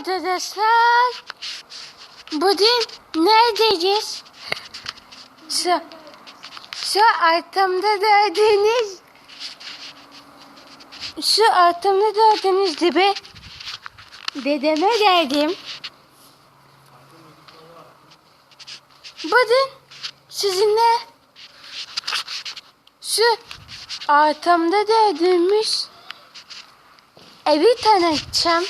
arkadaşlar. Bugün neredeyiz? Şu, şu arkamda gördüğünüz şu arkamda gördüğünüz gibi dedeme geldim. Bugün sizinle şu arkamda gördüğümüz evi tanıtacağım.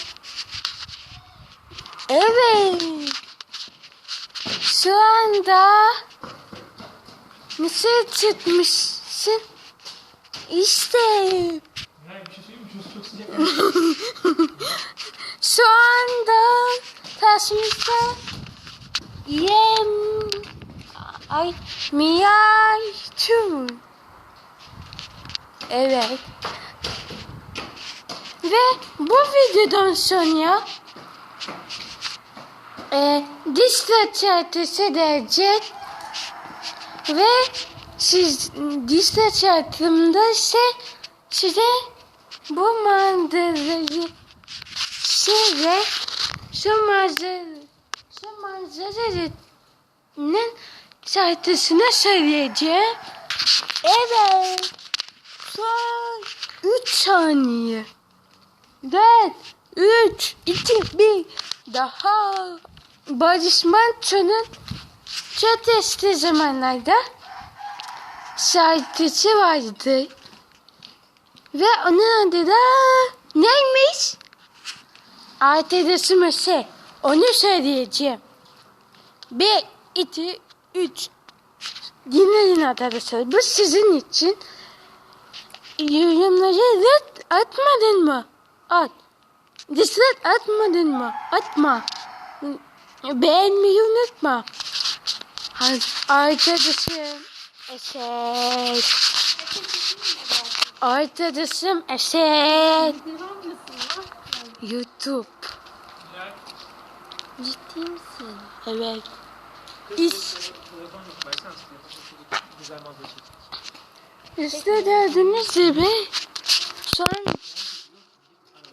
Evet. Şu anda nasıl çıkmışsın? İşte şey şu anda taşımızda yem ay miyay Evet. Ve bu videodan sonra e, diş reçetesi gelecek ve siz diş reçetemde ise size bu manzarayı şöyle şu manzara şu manzaranın şarkısını söyleyeceğim. Evet. Son 3 saniye. 4, 3, 2, 1. Daha Barış Manço'nun çok eski zamanlarda şarkısı vardı. Ve onun adı da neymiş? Arkadaşım şey. Onu söyleyeceğim. 1, 2, 3. Dinleyin arkadaşlar. Bu sizin için. Yorumları red atmadın mı? At. Dislike atmadın mı? Atma. Beğenmeyi unutma. Arkadaşım. Eşek. Arkadaşım eşek. YouTube. Ciddi misin? Evet. İş. İşte gördüğünüz gibi an